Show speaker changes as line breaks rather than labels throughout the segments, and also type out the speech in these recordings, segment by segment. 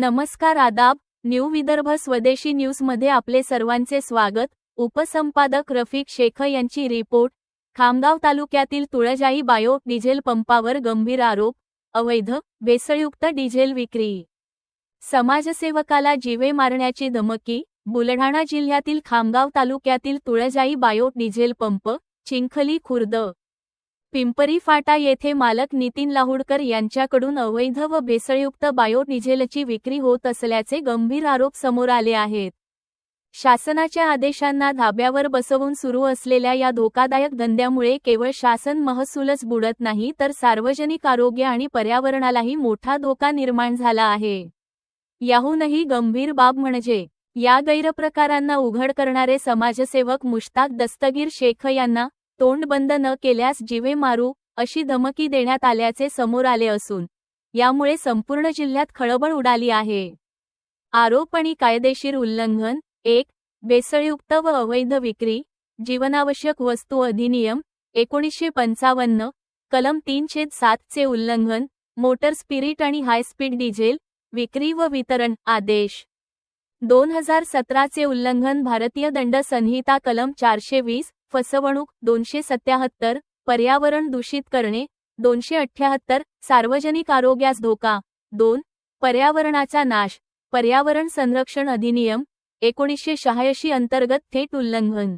नमस्कार आदाब न्यू विदर्भ स्वदेशी न्यूजमध्ये आपले सर्वांचे स्वागत. उपसंपादक रफिक शेख यांची रिपोर्ट. खामगाव तालुक्यातील तुळजाई बायो डिझेल पंपावर गंभीर आरोप. अवैध भेसळयुक्त डिझेल विक्री. समाजसेवकाला जीवे मारण्याची धमकी. बुलढाणा जिल्ह्यातील खामगाव तालुक्यातील Tuljai bio diesel pump. Chikhli Khurd. Pimpri फाटा येथे मालक नितीन लाहुडकर यांच्याकडून अवैध व भेसळयुक्त बायोडिझेलची विक्री होत असल्याचे गंभीर आरोप समोर आले आहेत. शासनाच्या आदेशांना धाब्यावर बसवून सुरू असलेल्या या धोकादायक धंद्यामुळे केवळ शासन महसूलच बुडत नाही तर सार्वजनिक आरोग्य आणि पर्यावरणालाही मोठा धोका निर्माण झाला आहे. याहूनही गंभीर बाब म्हणजे या गैरप्रकारांना उघड करणारे समाजसेवक मुश्ताक दस्तगीर शेख यांना तोंड बंद न केल्यास जीवे मारू अशी धमकी देण्यात आल्याचे समोर आले असून यामुळे संपूर्ण जिल्ह्यात खळबळ उडाली आहे. आरोप आणि कायदेशीर उल्लंघन एक भेसळयुक्त व अवैध विक्री जीवनावश्यक वस्तू अधिनियम एकोणीसशे पंचावन्न कलम तीनशे सातचे उल्लंघन मोटर स्पिरिट आणि हायस्पीड डिझेल विक्री व वितरण आदेश. दोन हजार सतराचे उल्लंघन भारतीय दंड संहिता कलम चारशे वीस फसवणूक दोनशे सत्याहत्तर पर्यावरण दूषित करणे दोनशे अठ्याहत्तर सार्वजनिक आरोग्यास धोका दोन पर्यावरणाचा नाश पर्यावरण संरक्षण अधिनियम एकोणीसशे शहाऐंशी अंतर्गत थेट उल्लंघन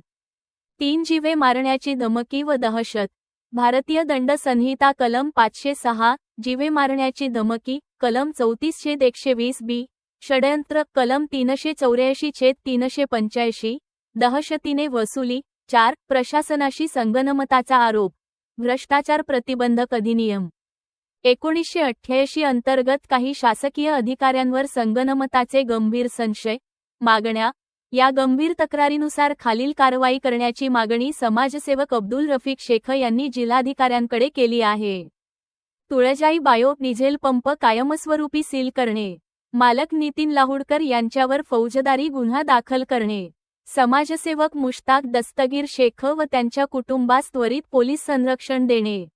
तीन जीवे मारण्याची धमकी व दहशत भारतीय दंड संहिता कलम पाचशे सहा जीवे मारण्याची धमकी कलम चौतीस छेद एकशे वीस बी षडयंत्र कलम तीनशे चौऱ्याऐंशी छेद तीनशे पंच्याऐंशी दहशतीने वसुली चार प्रशासनाशी संगनमताचा आरोप भ्रष्टाचार प्रतिबंधक अधिनियम. एकोणीसशे अठ्ठ्याऐंशी अंतर्गत काही शासकीय अधिकाऱ्यांवर संगनमताचे गंभीर संशय मागण्या या गंभीर तक्रारीनुसार खालील कारवाई करण्याची मागणी समाजसेवक अब्दुल रफिक शेख यांनी जिल्हाधिकाऱ्यांकडे केली आहे. तुळजाई बायो डिझेल पंप कायमस्वरूपी सील करणे मालक नितीन लाहुडकर यांच्यावर फौजदारी गुन्हा दाखल करणे. समाजसेवक मुश्ताक दस्तगीर शेख व त्यांच्या कुटुंबास त्वरित पोलीस संरक्षण देणे.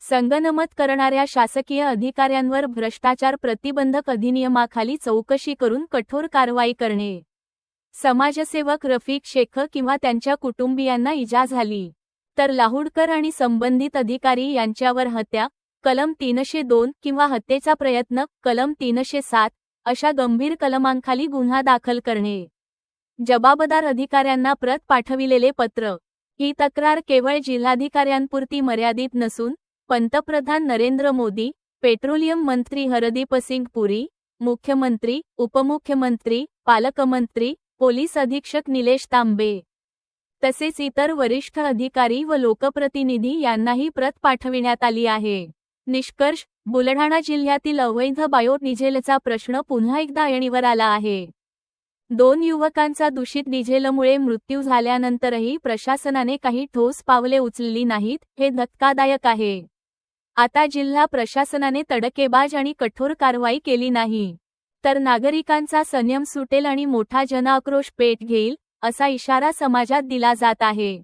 संगनमत करणाऱ्या शासकीय अधिकाऱ्यांवर भ्रष्टाचार प्रतिबंधक अधिनियमाखाली चौकशी करून कठोर कारवाई करणे. समाजसेवक रफिक शेख किंवा त्यांच्या कुटुंबियांना इजा झाली. तर लाहुडकर आणि संबंधित अधिकारी यांच्यावर हत्या कलम तीनशे दोन किंवा हत्येचा प्रयत्न कलम तीनशे सात अशा गंभीर कलमांखाली गुन्हा दाखल करणे. जबाबदार अधिकाऱ्यांना प्रत पाठविलेले पत्र. ही तक्रार केवळ जिल्हाधिकाऱ्यांपुरती मर्यादित नसून पंतप्रधान नरेंद्र मोदी पेट्रोलियम मंत्री हरदीप सिंग पुरी मुख्यमंत्री उपमुख्यमंत्री पालकमंत्री पोलीस अधीक्षक निलेश तांबे तसेच इतर वरिष्ठ अधिकारी व लोकप्रतिनिधी यांनाही प्रत पाठविण्यात आली आहे. निष्कर्ष बुलढाणा जिल्ह्यातील अवैध बायो डिझेलचा प्रश्न पुन्हा एकदा ऐणीवर आला आहे. दोन युवकांचा दूषित डिझेलमुळे मृत्यू झाल्यानंतरही प्रशासनाने काही ठोस पावले उचलली नाहीत हे धक्कादायक आहे. आता जिल्हा प्रशासनाने तडकेबाज आणि कठोर कारवाई केली नाही. तर नागरिकांचा संयम सुटेल आणि मोठा जनआक्रोश पेट घेईल असा इशारा समाजात दिला जात आहे.